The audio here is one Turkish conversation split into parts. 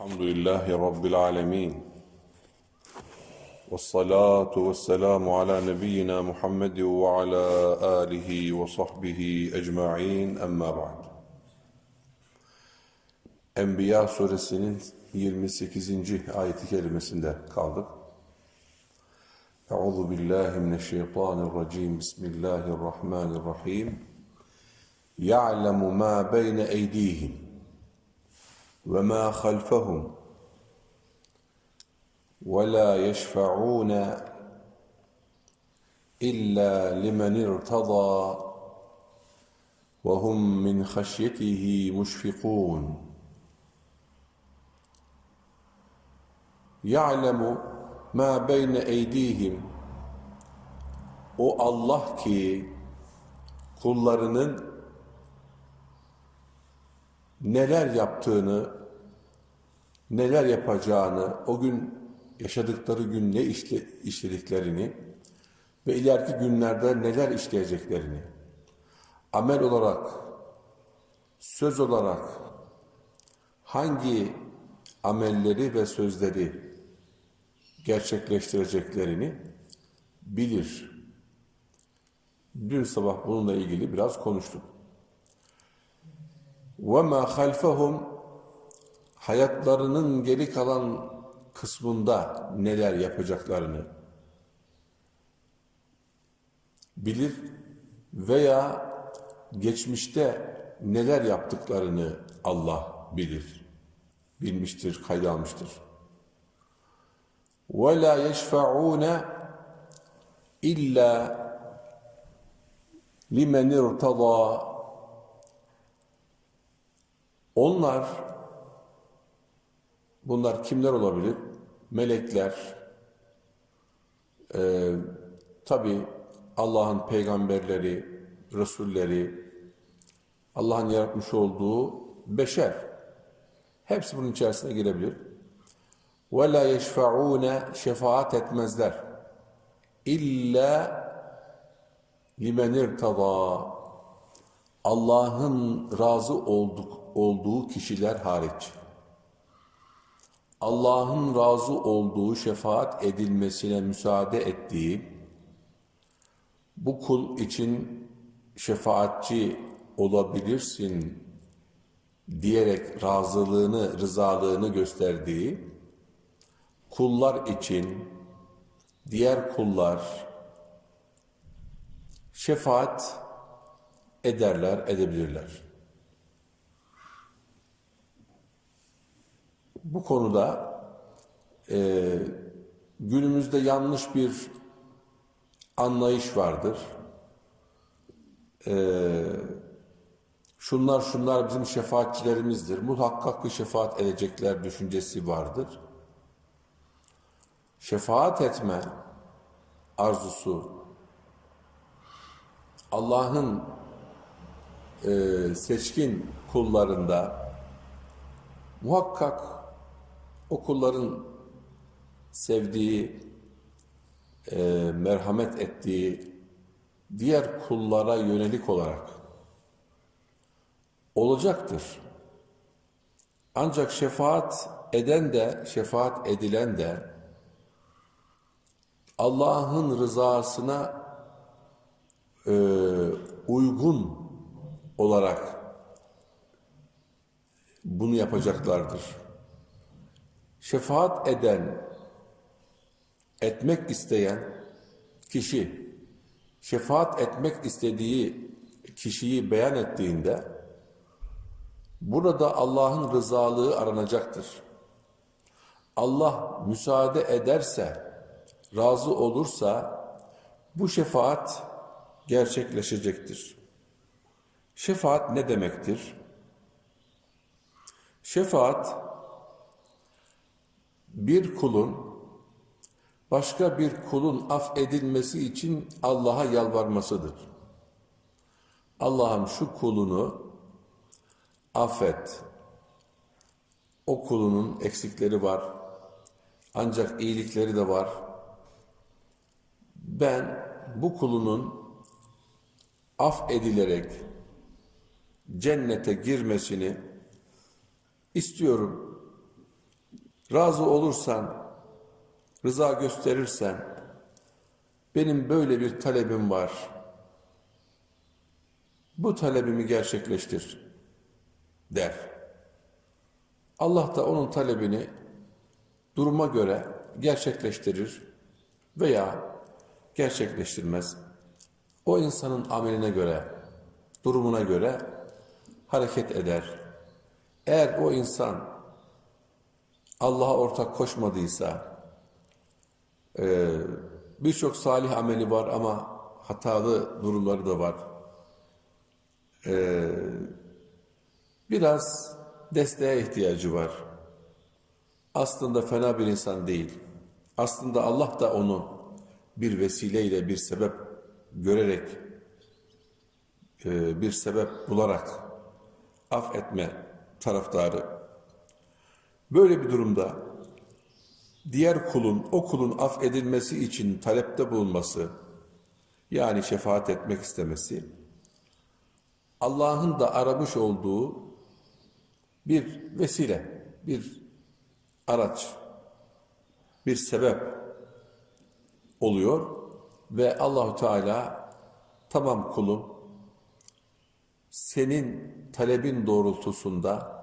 الحمد لله رب العالمين والصلاة والسلام على نبينا محمد وعلى آله وصحبه أجمعين أما بعد Enbiya suresinin 28. ayeti kerimesinde kaldık. Euzu billahi mineşşeytanirracim. Bismillahirrahmanirrahim. Ya'lemu ma beyne eydihim ve ma khalfahum ve la yeşfa'un illa limen irtada ve hum min haşyetihi muşfikun. يَعْلَمُ مَا بَيْنَ اَيْد۪يهِمْ O Allah ki kullarının neler yaptığını, neler yapacağını, o gün yaşadıkları gün ne işle, işlediklerini ve ileriki günlerde neler işleyeceklerini, amel olarak, söz olarak hangi amelleri ve sözleri gerçekleştireceklerini bilir. Dün sabah bununla ilgili biraz konuştuk. وَمَا خَلْفَهُمْ Hayatlarının geri kalan kısmında neler yapacaklarını bilir veya geçmişte neler yaptıklarını Allah bilir. Bilmiştir, kayda almıştır. وَلَا يَشْفَعُونَ اِلَّا لِمَنِ ارْتَضَى Onlar, bunlar kimler olabilir? Melekler, e, tabi Allah'ın peygamberleri, Resulleri, Allah'ın yaratmış olduğu beşer. Hepsi bunun içerisine girebilir. وَلَا يَشْفَعُونَ Şefaat etmezler. İlla limen irtada Allah'ın razı olduk, olduğu kişiler hariç. Allah'ın razı olduğu şefaat edilmesine müsaade ettiği bu kul için şefaatçi olabilirsin diyerek razılığını, rızalığını gösterdiği kullar için diğer kullar şefaat ederler, edebilirler. Bu konuda e, günümüzde yanlış bir anlayış vardır. E, şunlar şunlar bizim şefaatçilerimizdir. Muhakkak ki şefaat edecekler düşüncesi vardır. Şefaat etme arzusu Allah'ın e, seçkin kullarında muhakkak o kulların sevdiği, e, merhamet ettiği diğer kullara yönelik olarak olacaktır. Ancak şefaat eden de, şefaat edilen de Allah'ın rızasına e, uygun olarak bunu yapacaklardır. Şefaat eden, etmek isteyen kişi, şefaat etmek istediği kişiyi beyan ettiğinde, burada Allah'ın rızalığı aranacaktır. Allah müsaade ederse, razı olursa, bu şefaat gerçekleşecektir. Şefaat ne demektir? Şefaat bir kulun başka bir kulun af edilmesi için Allah'a yalvarmasıdır. Allah'ım şu kulunu affet. O kulunun eksikleri var. Ancak iyilikleri de var. Ben bu kulunun af edilerek cennete girmesini istiyorum. Razı olursan, rıza gösterirsen, benim böyle bir talebim var. Bu talebimi gerçekleştir der. Allah da onun talebini duruma göre gerçekleştirir veya gerçekleştirmez. O insanın ameline göre, durumuna göre hareket eder. Eğer o insan Allah'a ortak koşmadıysa, e, birçok salih ameli var ama hatalı durumları da var. E, biraz desteğe ihtiyacı var. Aslında fena bir insan değil. Aslında Allah da onu bir vesileyle, bir sebep görerek, e, bir sebep bularak affetme taraftarı. Böyle bir durumda diğer kulun, o kulun affedilmesi için talepte bulunması, yani şefaat etmek istemesi, Allah'ın da aramış olduğu bir vesile, bir araç, bir sebep oluyor ve Allahu Teala tamam kulum senin talebin doğrultusunda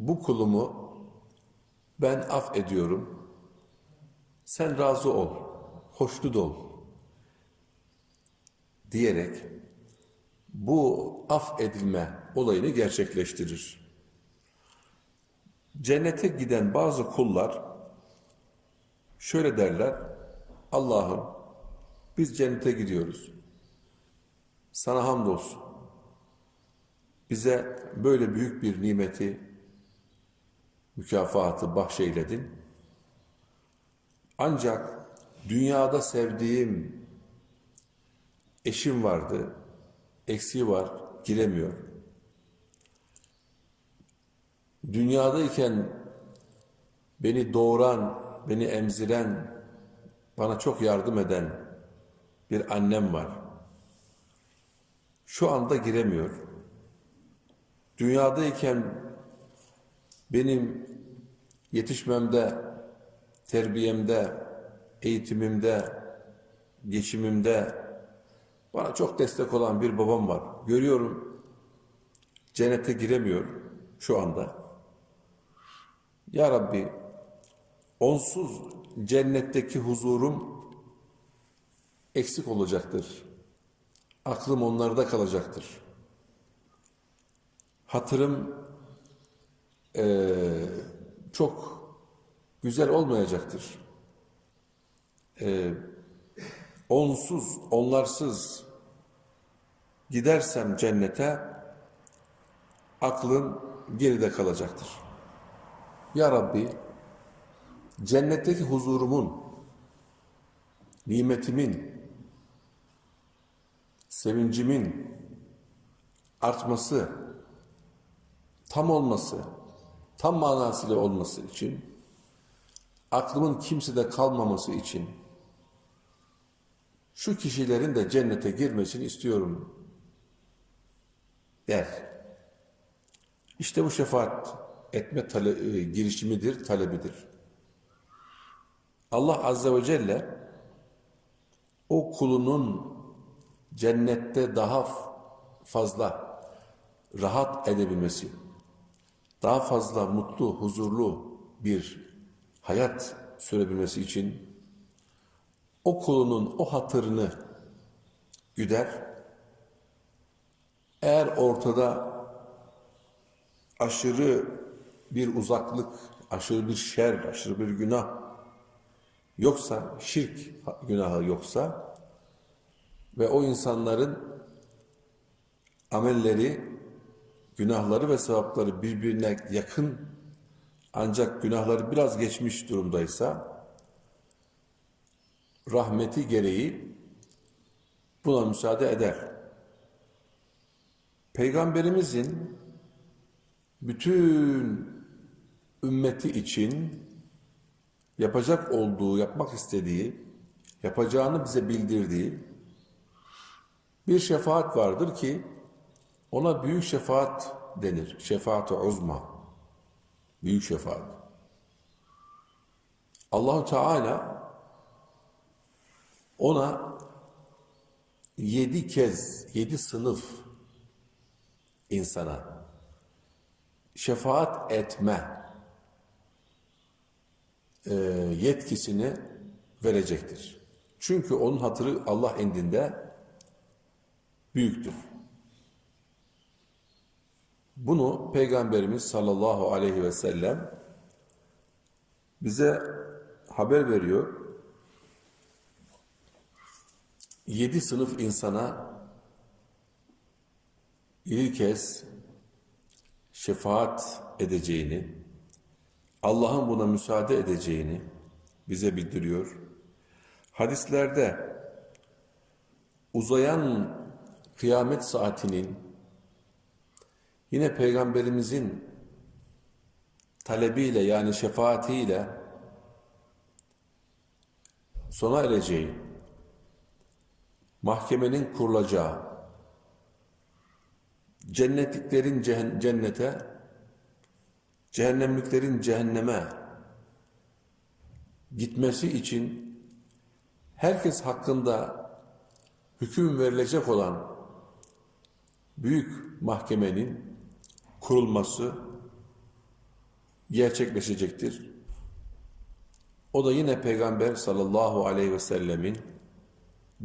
bu kulumu ben af ediyorum. Sen razı ol, hoşnut ol diyerek bu af edilme olayını gerçekleştirir. Cennete giden bazı kullar şöyle derler, Allah'ım biz cennete gidiyoruz. Sana hamdolsun. Bize böyle büyük bir nimeti, mükafatı bahşeyledin. Ancak dünyada sevdiğim eşim vardı, eksiği var, giremiyor. Dünyadayken beni doğuran, beni emziren, bana çok yardım eden bir annem var. Şu anda giremiyor. Dünyadayken benim yetişmemde, terbiyemde, eğitimimde, geçimimde bana çok destek olan bir babam var. Görüyorum cennete giremiyor şu anda. Ya Rabbi onsuz cennetteki huzurum eksik olacaktır. Aklım onlarda kalacaktır. Hatırım eee, çok güzel olmayacaktır. Eee, onsuz, onlarsız gidersem cennete aklım geride kalacaktır. Ya Rabbi cennetteki huzurumun, nimetimin, sevincimin artması, tam olması, tam manasıyla olması için, aklımın kimsede kalmaması için, şu kişilerin de cennete girmesini istiyorum der. İşte bu şefaat etme tale- e, girişimidir, talebidir. Allah Azze ve Celle o kulunun cennette daha fazla rahat edebilmesi, daha fazla mutlu, huzurlu bir hayat sürebilmesi için o kulunun o hatırını güder. Eğer ortada aşırı bir uzaklık, aşırı bir şer, aşırı bir günah yoksa, şirk günahı yoksa ve o insanların amelleri, günahları ve sevapları birbirine yakın ancak günahları biraz geçmiş durumdaysa rahmeti gereği buna müsaade eder. Peygamberimizin bütün ümmeti için yapacak olduğu, yapmak istediği, yapacağını bize bildirdiği bir şefaat vardır ki ona büyük şefaat denir. Şefaat-ı uzma. Büyük şefaat. Allahu Teala ona yedi kez, yedi sınıf insana şefaat etme e, yetkisini verecektir. Çünkü onun hatırı Allah indinde büyüktür. Bunu Peygamberimiz sallallahu aleyhi ve sellem bize haber veriyor. Yedi sınıf insana bir kez şefaat edeceğini, Allah'ın buna müsaade edeceğini bize bildiriyor. Hadislerde uzayan kıyamet saatinin yine Peygamberimizin talebiyle yani şefaatiyle sona ereceği, mahkemenin kurulacağı, cennetliklerin cennete, cehennemliklerin cehenneme gitmesi için herkes hakkında hüküm verilecek olan büyük mahkemenin kurulması gerçekleşecektir. O da yine Peygamber sallallahu aleyhi ve sellemin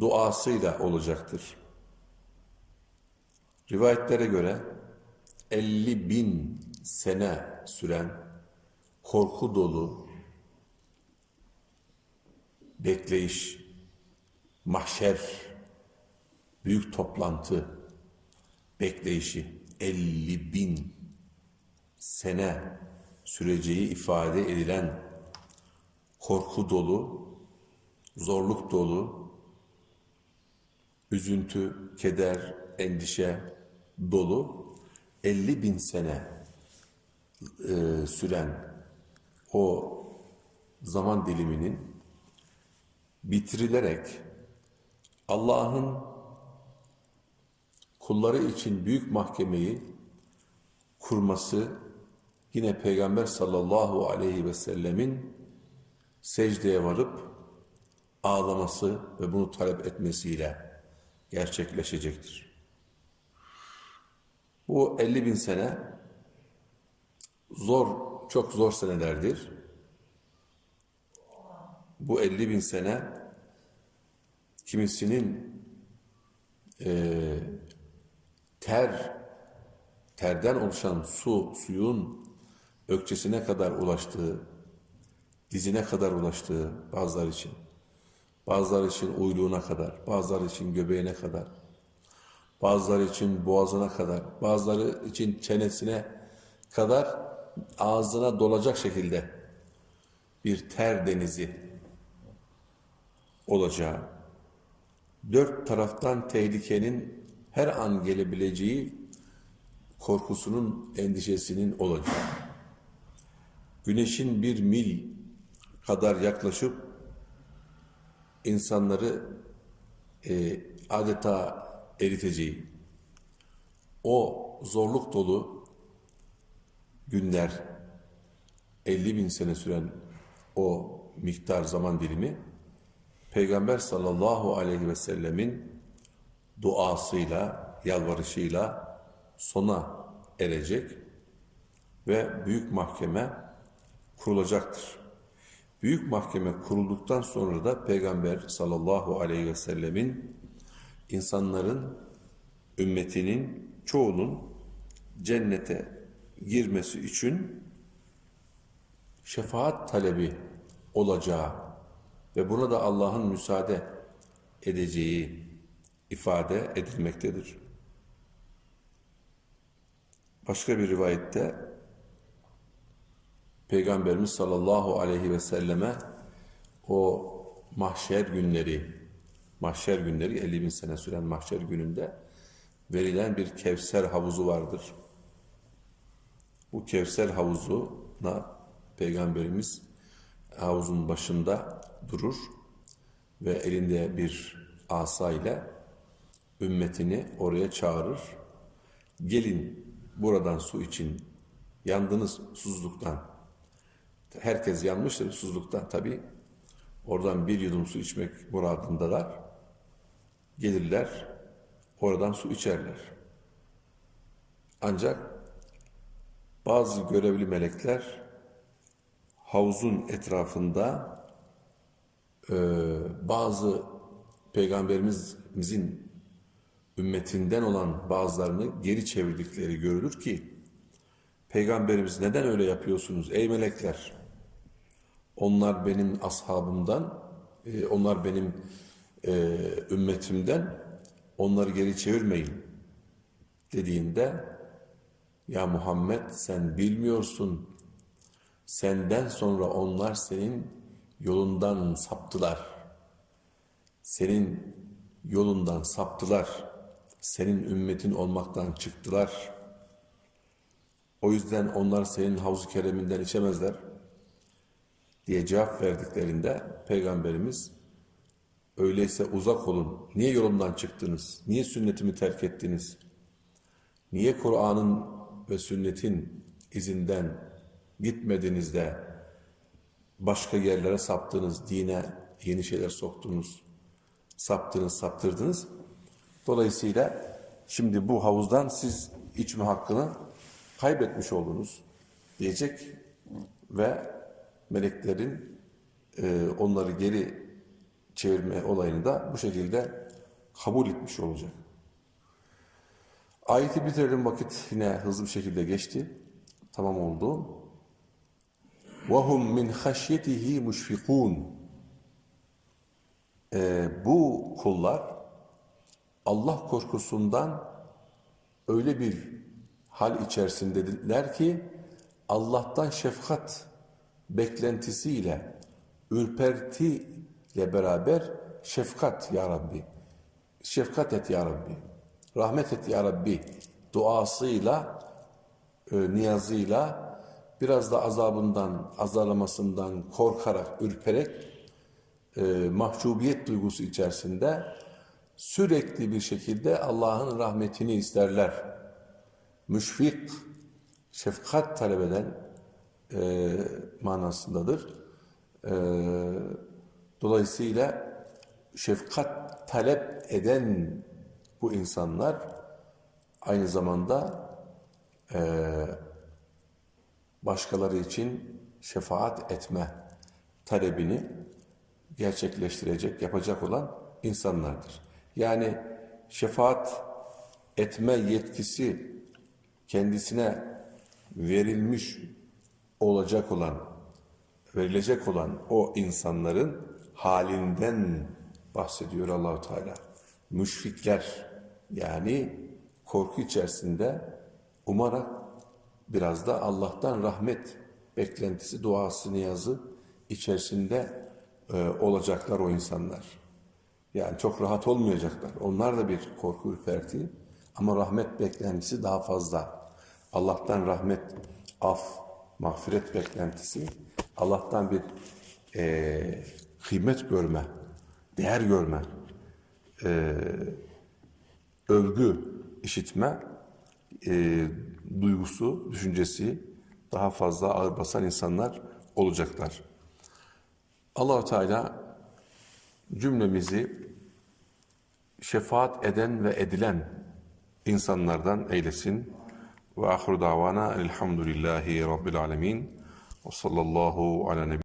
duasıyla olacaktır. Rivayetlere göre 50 bin sene süren korku dolu bekleyiş, mahşer, büyük toplantı bekleyişi 50 bin sene süreceği ifade edilen korku dolu, zorluk dolu, üzüntü, keder, endişe dolu 50 bin sene e, süren o zaman diliminin bitirilerek Allah'ın kulları için büyük mahkemeyi kurması yine Peygamber sallallahu aleyhi ve sellemin secdeye varıp ağlaması ve bunu talep etmesiyle gerçekleşecektir. Bu 50 bin sene zor, çok zor senelerdir. Bu 50 bin sene kimisinin eee, ter, terden oluşan su, suyun ökçesine kadar ulaştığı, dizine kadar ulaştığı bazıları için, bazıları için uyluğuna kadar, bazıları için göbeğine kadar, bazıları için boğazına kadar, bazıları için çenesine kadar ağzına dolacak şekilde bir ter denizi olacağı, dört taraftan tehlikenin her an gelebileceği korkusunun, endişesinin olacağı, güneşin bir mil kadar yaklaşıp insanları e, adeta eriteceği, o zorluk dolu günler, 50 bin sene süren o miktar zaman dilimi, Peygamber sallallahu aleyhi ve sellemin duasıyla, yalvarışıyla sona erecek ve büyük mahkeme kurulacaktır. Büyük mahkeme kurulduktan sonra da Peygamber sallallahu aleyhi ve sellemin insanların, ümmetinin çoğunun cennete girmesi için şefaat talebi olacağı ve buna da Allah'ın müsaade edeceği ifade edilmektedir. Başka bir rivayette Peygamberimiz sallallahu aleyhi ve selleme o mahşer günleri, mahşer günleri 50 bin sene süren mahşer gününde verilen bir kevser havuzu vardır. Bu kevser havuzuna Peygamberimiz havuzun başında durur ve elinde bir asa ile ümmetini oraya çağırır. Gelin buradan su için Yandınız susuzluktan. Herkes yanmıştır susuzluktan tabii. Oradan bir yudum su içmek muradındalar. Gelirler, oradan su içerler. Ancak bazı görevli melekler havuzun etrafında e, bazı peygamberimizin ümmetinden olan bazılarını geri çevirdikleri görülür ki peygamberimiz neden öyle yapıyorsunuz ey melekler? Onlar benim ashabımdan, e, onlar benim e, ümmetimden, onları geri çevirmeyin dediğinde ya Muhammed sen bilmiyorsun. Senden sonra onlar senin yolundan saptılar. Senin yolundan saptılar. Senin ümmetin olmaktan çıktılar. O yüzden onlar senin havzu kereminden içemezler diye cevap verdiklerinde Peygamberimiz öyleyse uzak olun. Niye yolumdan çıktınız? Niye sünnetimi terk ettiniz? Niye Kur'an'ın ve sünnetin izinden gitmediniz de başka yerlere saptınız, dine yeni şeyler soktunuz, saptınız, saptırdınız. Dolayısıyla şimdi bu havuzdan siz içme hakkını kaybetmiş oldunuz diyecek ve meleklerin e, onları geri çevirme olayını da bu şekilde kabul etmiş olacak. Ayeti bitirelim vakit yine hızlı bir şekilde geçti. Tamam oldu. وَهُمْ مِنْ خَشْيَتِهِ مُشْفِقُونَ Ee, Bu kullar Allah korkusundan öyle bir hal içerisindedirler ki Allah'tan şefkat beklentisiyle, ürpertiyle beraber şefkat ya Rabbi, şefkat et ya Rabbi, rahmet et ya Rabbi duasıyla, e, niyazıyla biraz da azabından, azarlamasından korkarak, ürperek e, mahcubiyet duygusu içerisinde sürekli bir şekilde Allah'ın rahmetini isterler. Müşfik, şefkat talep eden e, manasındadır. E, dolayısıyla şefkat talep eden bu insanlar aynı zamanda e, başkaları için şefaat etme talebini gerçekleştirecek, yapacak olan insanlardır. Yani şefaat etme yetkisi kendisine verilmiş olacak olan, verilecek olan o insanların halinden bahsediyor Allahu Teala. Müşfikler yani korku içerisinde umarak biraz da Allah'tan rahmet beklentisi, duası, niyazı içerisinde e, olacaklar o insanlar. Yani çok rahat olmayacaklar. Onlar da bir korku ürperti ama rahmet beklentisi daha fazla. Allah'tan rahmet, af, mağfiret beklentisi, Allah'tan bir e, kıymet görme, değer görme, e, övgü işitme e, duygusu, düşüncesi daha fazla ağır basan insanlar olacaklar. allah Teala cümlemizi şefaat eden ve edilen insanlardan eylesin. Ve ahru davana elhamdülillahi rabbil alemin. Ve sallallahu ala nebi